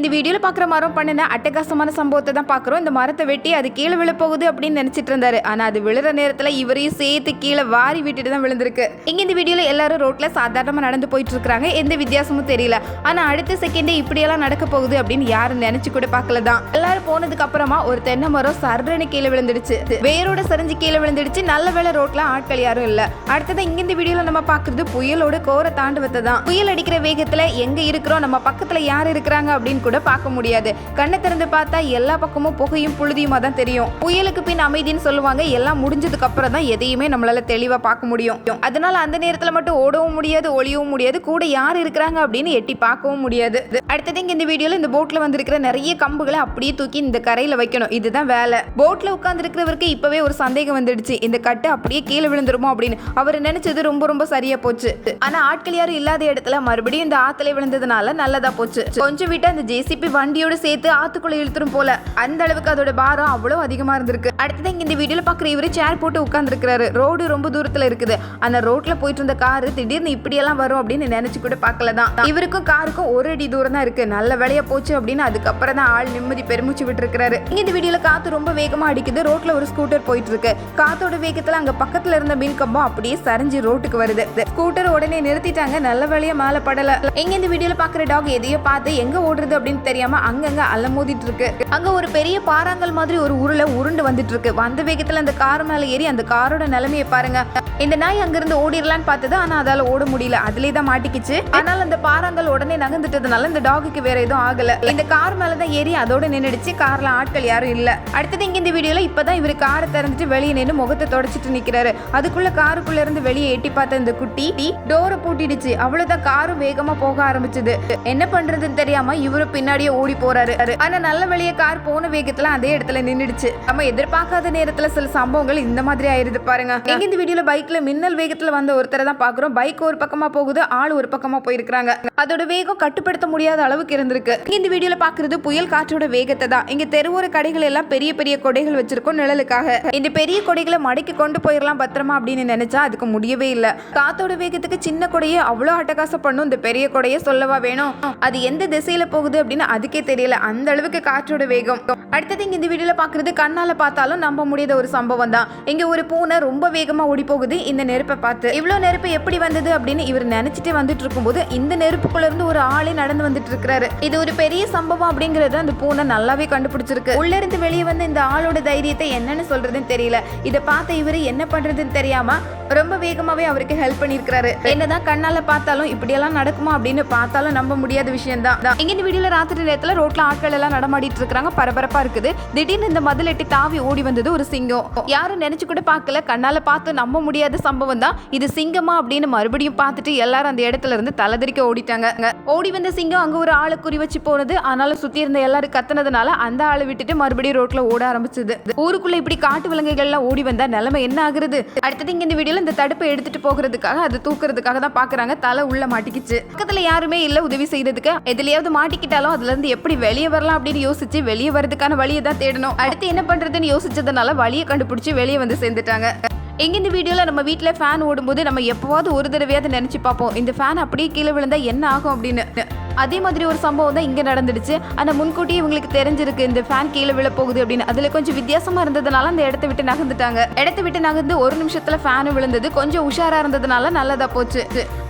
இந்த வீடியோவில் பார்க்குற மரம் பண்ணின அட்டகாசமான சம்பவத்தை தான் பார்க்குறோம் இந்த மரத்தை வெட்டி அது கீழே விழப்போகுது அப்படின்னு நினச்சிட்டு இருந்தாரு. ஆனால் அது விழுற நேரத்தில் இவரையும் சேர்த்து கீழே வாரி விட்டுட்டு தான் விழுந்திருக்கு. இங்கே இந்த வீடியோவில் எல்லாரும் ரோட்டில் சாதாரணமாக நடந்து போயிட்டு இருக்காங்க. எந்த வித்தியாசமும் தெரியல. ஆனால் அடுத்த செகண்டே இப்படியெல்லாம் நடக்க போகுது அப்படின்னு யாரும் நினைச்சு கூட பார்க்கல தான். எல்லாரும் போனதுக்கு அப்புறமா ஒரு தென்னை மரம் சர்றன்னு கீழே விழுந்துடுச்சு. வேரோட சரிஞ்சு கீழே விழுந்துடுச்சு. நல்ல வேலை ரோட்ல ஆட்கள் யாரும் இல்ல. அடுத்தது இங்க இந்த வீடியோல நம்ம பாக்குறது புயலோட கோர தாண்டவத்தை தான். புயல் அடிக்கிற வேகத்துல எங்க இருக்கிறோம்? நம்ம பக்கத்துல யார் இருக்கிறாங்க அப்படின்னு கூட பார்க்க முடியாது. கண்ணை திறந்து பார்த்தா எல்லா பக்கமும் புகையும் புழுதியுமா தான் தெரியும். புயலுக்கு பின் அமைதின்னு சொல்லுவாங்க. எல்லாம் முடிஞ்சதுக்கு அப்புறம் தான் எதையுமே நம்மளால தெளிவா பார்க்க முடியும். அதனால அந்த நேரத்துல மட்டும் ஓடவும் முடியாது ஒளியவும் முடியாது கூட யார் இருக்கிறாங்க அப்படின்னு எட்டி பார்க்கவும் முடியாது. அடுத்தது இங்க இந்த வீடியோல இந்த போட்ல வந்திருக்கிற நிறைய கம்புகளை அப்படியே தூக்கி இந்த கரையில வைக்கணும். இதுதான் வேலை. போட்ல உட்கார்ந்து இருக்கிறவருக்கு இப்பவே ஒரு சந்தேகம் வந்துடுச்சு. இந்த கட்டு அப்படியே கீழே விழுந்துருமோ அப்படின்னு. அவர் நினைச்சது ரொம்ப ரொம்ப சரியா போச்சு. ஆனா ஆட்கள் யாரும் இல்லாத இடத்துல மறுபடியும் இந்த ஆத்துல விழுந்ததுனால நல்லதா போச்சு. கொஞ்சம் விட்டு அந்த ஜேசிபி வண்டியோட சேர்த்து ஆத்துக்குள்ள இழுத்துரும் போல. அந்த அளவுக்கு அதோட பாரம் அவ்வளவு அதிகமா இருந்திருக்கு. அடுத்தது இங்க இந்த வீடியோல பாக்குற இவரு சேர் போட்டு உட்கார்ந்துருக்காரு ரோடு ரொம்ப தூரத்துல இருக்குது. அந்த ரோட்ல போயிட்டு இருந்த காரு திடீர்னு இப்படியெல்லாம் வரும் அப்படின்னு நினைச்சு கூட பார்க்கல தான். இவருக்கும் காருக்கும் ஒரு அடி தூரம் தான் இருக்கு. நல்ல வேலையா போச்சு அப்படின்னு அதுக்கப்புறம் தான் ஆள் நிம்மதி பெருமூச்சு விட்டு இருக்கிறாரு இங்க இந்த வீடியோல காத்து ரொம்ப வேகமா அடிக்குது. ரோட்ல ஒரு ஸ்கூட்டர் போயிட்டு இருக்கு. காத்தோட வேகத்துல அங்க பக்கத்துல இருந்த மீன் கம்பம் அப்படியே சரிஞ்சு ரோட்டுக்கு வருது. ஸ்கூட்டர் உடனே நிறுத்திட்டாங்க. நல்ல வேலையா மேல படல. எங்க இந்த வீடியோல பாக்குற டாக் எதையோ பார்த்து எங்க ஓடுறது அப்படின்னு தெரியாம அங்கங்க அலமோதிட்டு இருக்கு அங்க ஒரு பெரிய பாறாங்கல் மாதிரி ஒரு உருளை உருண்டு வந்துட்டு இருக்கு வந்த வேகத்துல அந்த கார் மேல ஏறி அந்த காரோட நிலைமையை பாருங்க. இந்த நாய் அங்கிருந்து ஓடிடலான்னு பார்த்தது ஆனா அதால ஓட முடியல. அதுலயே தான் மாட்டிக்கிச்சு. ஆனால் அந்த பாறாங்கல் உடனே நகர்ந்துட்டதுனால இந்த டாகுக்கு வேற எதுவும் ஆகல. இந்த கார் மேலதான் ஏறி அதோட நின்றுடுச்சு கார்ல ஆட்கள் யாரும் இல்ல. அடுத்தது இங்க இந்த வீடியோல இப்பதான் இவர் காரை திறந்துட்டு வெளியே நின்று முகத்தை தொடச்சிட்டு நிக்கிறாரு. அதுக்குள்ள காருக்குள்ள இருந்து வெளியே எட்டி பார்த்த இந்த குட்டி டோரை பூட்டிடுச்சு. அவ்வளவுதான் காரும் வேகமா போக ஆரம்பிச்சது. என்ன பண்றதுன்னு தெரியாம இவரு பின்னாடியே ஓடி போறாரு. ஆனா நல்ல வெளியே கார் போன வேகத்துல அதே இடத்துல நின்றுடுச்சு நம்ம எதிர்பார்க்காத நேரத்துல சில சம்பவங்கள் இந்த மாதிரி ஆயிருது பாருங்க. எங்க இந்த வீடியோல பைக்ல மின்னல் வேகத்துல வந்த ஒருத்தரை தான் பாக்குறோம். பைக் ஒரு பக்கமா போகுது ஆள் ஒரு பக்கமா போயிருக்காங்க அதோட வேகம் கட்டுப்படுத்த முடியாத அளவுக்கு இருந்திருக்கு. இந்த வீடியோல பாக்குறது புயல் காற்றோட வேகத்தை தான். இங்க தெருவோர கடைகள் எல்லாம் பெரிய பெரிய கொடைகள் வச்சிருக்கோம் நிழலுக்காக. இந்த பெரிய கொடைகளை மடக்கி கொண்டு போயிடலாம் பத்திரமா அப்படின்னு நினைச்சா அதுக்கு முடியவே இல்ல. காத்தோட வேகத்துக்கு சின்ன கொடையை அவ்வளோ அட்டகாசம் பண்ணும். இந்த பெரிய கொடையை சொல்லவா வேணும்? அது எந்த திசையில போகுது? அப்படின்னு அதுக்கே தெரியல. அந்த அளவுக்கு காற்றோட வேகம். அடுத்தது இங்கே இந்த வீடியோவில் பார்க்குறது கண்ணால் பார்த்தாலும் நம்ப முடியாத ஒரு சம்பவம் தான். இங்கே ஒரு பூனை ரொம்ப வேகமாக ஓடி போகுது இந்த நெருப்பை பார்த்து இவ்வளோ நெருப்பு எப்படி வந்தது? அப்படின்னு இவர் நினச்சிட்டு வந்துட்டு இருக்கும்போது இந்த நெருப்புக்குள்ளேருந்து ஒரு ஆளே நடந்து வந்துட்டு இருக்கிறாரு. இது ஒரு பெரிய சம்பவம் அப்படிங்கிறத அந்த பூனை நல்லாவே கண்டுபிடிச்சிருக்கு. உள்ளேருந்து வெளியே வந்த இந்த ஆளோட தைரியத்தை என்னன்னு சொல்கிறதுன்னு தெரியல. இதை பார்த்த இவரு என்ன பண்ணுறதுன்னு தெரியாமல் ரொம்ப வேகமாகவே அவருக்கு ஹெல்ப் பண்ணியிருக்கிறாரு. என்னதான் கண்ணால் பார்த்தாலும் இப்படியெல்லாம் நடக்குமா அப்படின்னு பார்த்தாலும் நம்ப முடியாத விஷயம் தான் இங்கே இந்த வீடியோவில் ராத்திரி நேரத்தில் ரோட்டில் ஆட்கள் எல்லாம் நடமாடிட்டு இருக்காங்க பரபரப்பா இருக்குது. திடீர்னு இந்த மதில் தாவி ஓடி வந்தது ஒரு சிங்கம். யாரும் நினைச்சு கூட பார்க்கல. கண்ணால பார்த்து நம்ப முடியாத சம்பவம் தான். இது சிங்கமா அப்படின்னு மறுபடியும் பார்த்துட்டு எல்லாரும் அந்த இடத்துல இருந்து தலைதறிக்க ஓடிட்டாங்க. ஓடி வந்த சிங்கம் அங்க ஒரு ஆளை குறி வச்சு போனது. ஆனாலும் சுத்தி இருந்த எல்லாரும் கத்துனதுனால அந்த ஆளை விட்டுட்டு மறுபடியும் ரோட்ல ஓட ஆரம்பிச்சது. ஊருக்குள்ள இப்படி காட்டு விலங்குகள் எல்லாம் ஓடி வந்தா நிலைமை என்ன ஆகுறது? அடுத்தது இங்க இந்த வீடியோல இந்த தடுப்பை எடுத்துட்டு போகிறதுக்காக அது தூக்குறதுக்காக தான் பாக்குறாங்க. தலை உள்ள மாட்டிக்கிச்சு. பக்கத்துல யாருமே இல்ல உதவி செய்யறதுக்கு. எதுலயாவது மாட்டிக்கிட்டாலும் அதுல இருந்து எப்படி வெளியே வரலாம் அப்படின்னு யோசிச்சு வெளியே அதுக்கான வழியை தான் தேடணும். அடுத்து என்ன பண்றதுன்னு யோசிச்சதுனால வழியை கண்டுபிடிச்சு வெளியே வந்து சேர்ந்துட்டாங்க. எங்க இந்த வீடியோவில் நம்ம வீட்டில் ஃபேன் ஓடும்போது நம்ம எப்போவாவது ஒரு தடவையாவது நினச்சி பார்ப்போம். இந்த ஃபேன் அப்படியே கீழே விழுந்தால் என்ன ஆகும் அப்படின்னு. அதே மாதிரி ஒரு சம்பவம் தான் இங்கே நடந்துடுச்சு. ஆனால் முன்கூட்டியே இவங்களுக்கு தெரிஞ்சிருக்கு இந்த ஃபேன் கீழே விழ போகுது அப்படின்னு. அதில் கொஞ்சம் வித்தியாசமாக இருந்ததுனால அந்த இடத்த விட்டு நகர்ந்துட்டாங்க. இடத்த விட்டு நகர்ந்து ஒரு நிமிஷத்தில் ஃபேனு விழுந்தது. கொஞ்சம் உஷாராக இருந்ததுனால நல்லதாக போச்சு.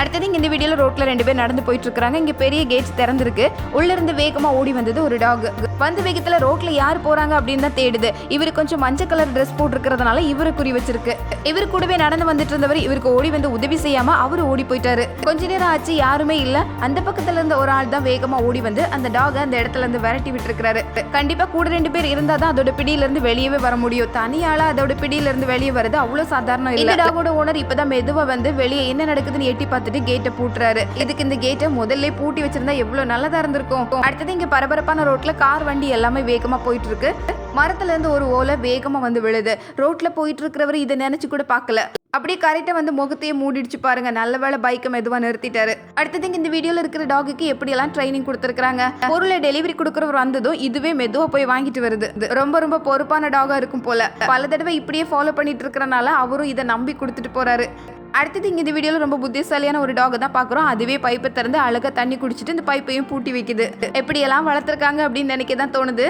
அடுத்தது இங்கே இந்த வீடியோவில் ரோட்டில் ரெண்டு பேர் நடந்து போயிட்டு இருக்காங்க. இங்கே பெரிய கேட்ஸ் திறந்திருக்கு. உள்ளிருந்து இருந்து ஓடி வந்தது ஒரு டாக் வந்த வேகத்தில் ரோட்டில் யார் போகிறாங்க அப்படின்னு தான் தேடுது. இவர் கொஞ்சம் மஞ்சள் கலர் ட்ரெஸ் போட்டிருக்கிறதுனால இவரை குறி வச்சிருக்கு. இவர் கூடவே நடந்து வந்துட்டு இருந்தவர் இவருக்கு ஓடி வந்து உதவி செய்யாமல் அவர் ஓடி போயிட்டாரு. கொஞ்ச நேரம் ஆச்சு யாருமே இல்லை. அந்த பக்கத்தில் இருந்த ஒரு ஆள் தான் வேகமா ஓடி வந்து அந்த டாக அந்த இடத்துல இருந்து விரட்டி விட்டுருக்காரு கண்டிப்பா கூட ரெண்டு பேர் இருந்தா தான் அதோட பிடியில இருந்து வெளியவே வர முடியும். தனியால அதோட பிடியில இருந்து வெளியே வருது அவ்வளவு சாதாரணம் இல்ல. டாகோட ஓனர் இப்பதான் மெதுவா வந்து வெளியே என்ன நடக்குதுன்னு எட்டி பார்த்துட்டு கேட்டை பூட்டுறாரு. இதுக்கு இந்த கேட்டை முதல்ல பூட்டி வச்சிருந்தா எவ்வளவு நல்லதா இருந்திருக்கும். அடுத்தது இங்க பரபரப்பான ரோட்ல கார் வண்டி எல்லாமே வேகமா போயிட்டு இருக்கு. மரத்துல இருந்து ஒரு ஓலை வேகமாக வந்து விழுது. ரோட்ல போயிட்டு இருக்கிறவர் இதை நினைச்சு கூட பார்க்கல. அப்படியே கரெக்டாக வந்து முகத்தையே மூடிடுச்சு பாருங்க. நல்ல வேலை பைக்கை மெதுவாக நிறுத்திட்டாரு. அடுத்தது இந்த வீடியோவில் இருக்கிற டாகுக்கு எப்படியெல்லாம் ட்ரைனிங் கொடுத்துருக்காங்க பொருளை டெலிவரி கொடுக்குறவர் வந்ததும் இதுவே மெதுவாக போய் வாங்கிட்டு வருது. ரொம்ப ரொம்ப பொறுப்பான டாகா இருக்கும் போல. பல தடவை இப்படியே ஃபாலோ பண்ணிட்டு இருக்கிறனால அவரும் இதை நம்பி கொடுத்துட்டு போறாரு. அடுத்தது இங்கே இந்த வீடியோவில் ரொம்ப புத்திசாலியான ஒரு டாக் தான் பார்க்குறோம். அதுவே பைப்பை திறந்து அழகாக தண்ணி குடிச்சிட்டு இந்த பைப்பையும் பூட்டி வைக்குது. எப்படியெல்லாம் வளர்த்துருக்காங்க அப்படின்னு நினைக்க தான் தோணுது.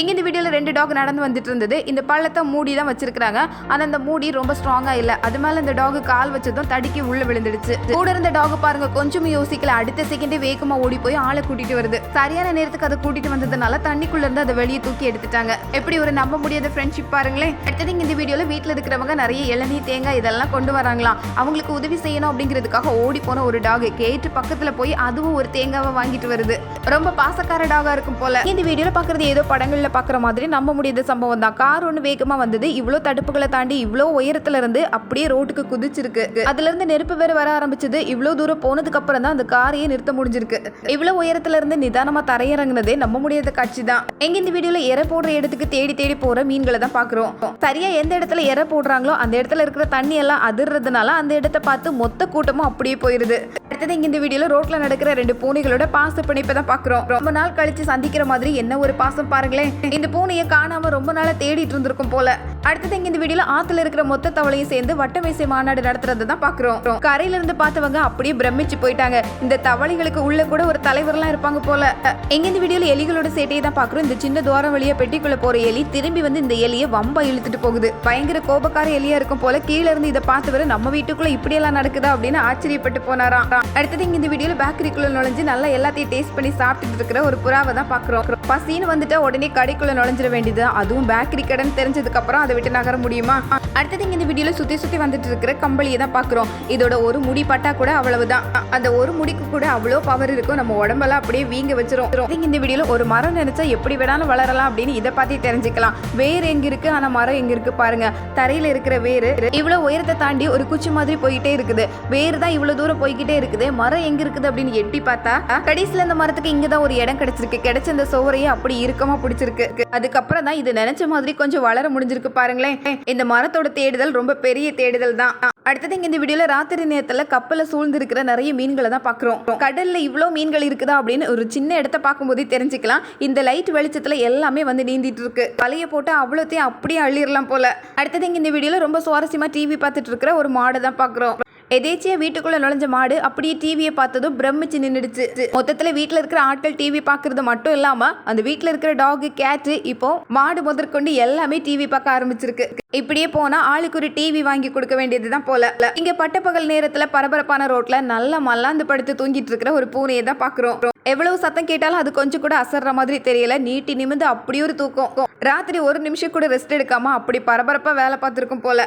இங்கே இந்த வீடியோவில் ரெண்டு டாக் நடந்து வந்துட்டு இருந்தது. இந்த பள்ளத்தை மூடி தான் வச்சிருக்காங்க ஆனால் அந்த மூடி ரொம்ப ஸ்ட்ராங்காக இல்லை. அது மேலே இந்த டாக் கால் வச்சதும் தடுக்கி உள்ள விழுந்துடுச்சு. கூட இருந்த டாக் பாருங்க கொஞ்சம் யோசிக்கல. அடுத்த செகண்டே வேகமாக ஓடி போய் ஆளை கூட்டிட்டு வருது. சரியான நேரத்துக்கு அதை கூட்டிட்டு வந்ததுனால தண்ணிக்குள்ள இருந்து அதை வெளியே தூக்கி எடுத்துட்டாங்க. எப்படி ஒரு நம்ப முடியாத ஃப்ரெண்ட்ஷிப் பாருங்களேன். அடுத்தது இந்த வீடியோவில் வீட்டில் இருக்கிறவங்க நிறைய இளநீர் தேங்காய் இதெல்லாம் கொண்டு வராங்களாம். அவங்களுக்கு உதவி செய்யணும் அப்படிங்கிறதுக்காக ஓடி போன ஒரு டாக் கேட்டு பக்கத்துல போய் அதுவும் ஒரு தேங்காவை வாங்கிட்டு வருது. ரொம்ப பாசக்கார டாகா இருக்கும் போல. இந்த வீடியோல பாக்குறது ஏதோ படங்கள்ல பாக்குற மாதிரி நம்ப முடியாத சம்பவம் தான். கார் ஒன்று வேகமா வந்தது. இவ்வளோ தடுப்புகளை தாண்டி இவ்வளோ உயரத்துல இருந்து அப்படியே ரோட்டுக்கு குதிச்சிருக்கு. அதுல இருந்து நெருப்பு வேற வர ஆரம்பிச்சது. இவ்வளோ தூரம் போனதுக்கு அப்புறம் தான் அந்த காரையே நிறுத்த முடிஞ்சிருக்கு. இவ்வளோ உயரத்துல இருந்து நிதானமா தரையிறங்குனதே நம்ப முடியாத காட்சி தான். எங்க இந்த வீடியோல எரை போடுற இடத்துக்கு தேடி தேடி போற மீன்களை தான் பாக்குறோம். சரியா எந்த இடத்துல எரை போடுறாங்களோ அந்த இடத்துல இருக்கிற தண்ணி எல்லாம் அதிர்றதுனால அந்த இடத்த பார்த்து மொத்த கூட்டமும் அப்படியே போயிருது. அடுத்தது இங்க இந்த வீடியோல ரோட்ல நடக்கிற ரெண்டு பூனைகளோட பாச பிணைப்பை தான் பாக்குறோம். ரொம்ப நாள் கழிச்சு சந்திக்கிற மாதிரி என்ன ஒரு பாசம் பாருங்களேன். இந்த பூனையை காணாம ரொம்ப நாளா தேடிட்டு இருந்திருக்கும் போல. அடுத்தது இங்க இந்த வீடியோல ஆத்துல இருக்கிற மொத்த தவளையும் சேர்ந்து வட்டமேசை மாநாடு நடத்துறது தான் பாக்குறோம். கரையில இருந்து பார்த்தவங்க அப்படியே பிரமிச்சு போயிட்டாங்க. இந்த தவளைகளுக்கு உள்ள கூட ஒரு தலைவர்லாம் இருப்பாங்க போல. எங்க இந்த வீடியோல எலிகளோட சேட்டையை தான் பாக்குறோம். இந்த சின்ன துவாரம் வழியா பெட்டிக்குள்ள போற எலி திரும்பி வந்து இந்த எலியை வம்பா இழுத்துட்டு போகுது. பயங்கர கோபக்கார எலியா இருக்கும் போல கீழே இருந்து இதை பார்த்தவரு நம்ம வீட்டுக்குள்ள இப்படி எல்லாம் நடக்குதா? அப்படின்னு ஆச்சரியப்பட்டு போனாராம். அடுத்தது இங்கே இந்த வீடியோவில் பேக்கரிக்குள்ளே நுழைஞ்சு நல்லா எல்லாத்தையும் டேஸ்ட் பண்ணி சாப்பிட்டுட்டு இருக்கிற ஒரு புறாவை தான் பார்க்குறோம். பசின்னு வந்துட்டா உடனே கடைக்குள்ளே நுழைஞ்சிட வேண்டியது. அதுவும் பேக்கரி கடைன்னு தெரிஞ்சதுக்கப்புறம் அதை விட்டு நகர முடியுமா? அடுத்தது இங்கே இந்த வீடியோவில் சுற்றி சுற்றி வந்துட்டு இருக்கிற கம்பளியை தான் பார்க்குறோம். இதோட ஒரு முடி பட்டா கூட அவ்வளவுதான். அந்த ஒரு முடிக்கு கூட அவ்வளோ பவர் இருக்கும். நம்ம உடம்பெல்லாம் அப்படியே வீங்க வச்சிரும். இந்த வீடியோவில் ஒரு மரம் நினைச்சா எப்படி வேணாலும் வளரலாம் அப்படின்னு இதை பார்த்து தெரிஞ்சுக்கலாம். வேர் எங்க இருக்கு? ஆனால் மரம் எங்க இருக்கு பாருங்க. தரையில் இருக்கிற வேர் இவ்வளோ உயரத்தை தாண்டி ஒரு குச்சி மாதிரி போயிட்டே இருக்குது. வேர் தான் இவ்வளோ தூரம் போய்கிட்டே இருக்குது. மரம் எங்க இருக்குது அப்படின்னு எட்டி பார்த்தா கடைசியில இந்த மரத்துக்கு இங்கதான் ஒரு இடம் கிடைச்சிருக்கு. கிடைச்ச இந்த சோறையே அப்படி இறுக்கமா பிடிச்சிருக்கு. அதுக்கப்புறம் தான் இது நினைச்ச மாதிரி கொஞ்சம் வளர முடிஞ்சிருக்கு பாருங்களேன். இந்த மரத்தோட தேடுதல் ரொம்ப பெரிய தேடுதல் தான். அடுத்தது இங்க இந்த வீடியோல ராத்திரி நேரத்துல கப்பல சூழ்ந்து இருக்கிற நிறைய மீன்களை தான் பாக்குறோம் கடல்ல இவ்வளவு மீன்கள் இருக்குதா அப்படின்னு ஒரு சின்ன இடத்த பார்க்கும்போதே தெரிஞ்சுக்கலாம். இந்த லைட் வெளிச்சத்துல எல்லாமே வந்து நீந்திட்டு இருக்கு. வலைய போட்டு அவ்வளோத்தையும் அப்படியே அள்ளிடலாம் போல. அடுத்தது இங்க இந்த வீடியோல ரொம்ப சுவாரஸ்யமா டிவி பார்த்துட்டு இருக்கிற ஒரு மாடை தான் பாக்குறோம் எதேச்சியா வீட்டுக்குள்ள நுழைஞ்ச மாடு அப்படியே டிவியை பார்த்ததும் பிரமிச்சு நின்றுடுச்சு மொத்தத்துல வீட்டுல இருக்கிற ஆட்கள் டிவி பாக்குறது மட்டும் இல்லாம அந்த வீட்டுல இருக்கிற டாக் கேட்டு இப்போ மாடு முதற்கொண்டு எல்லாமே டிவி பார்க்க ஆரம்பிச்சிருக்கு. இப்படியே போனா ஆளுக்கு ஒரு டிவி வாங்கி கொடுக்க வேண்டியதுதான் போல. இங்க பட்டப்பகல் நேரத்துல பரபரப்பான ரோட்ல நல்லா மல்லாந்து படுத்து தூங்கிட்டு இருக்கிற ஒரு பூனையை தான் பாக்குறோம் எவ்வளவு சத்தம் கேட்டாலும் அது கொஞ்சம் கூட அசர்ற மாதிரி தெரியல. நீட்டி நிமிந்து அப்படி ஒரு தூக்கம். ராத்திரி ஒரு நிமிஷம் கூட ரெஸ்ட் எடுக்காம அப்படி பரபரப்பா வேலை பார்த்துருக்கும் போல.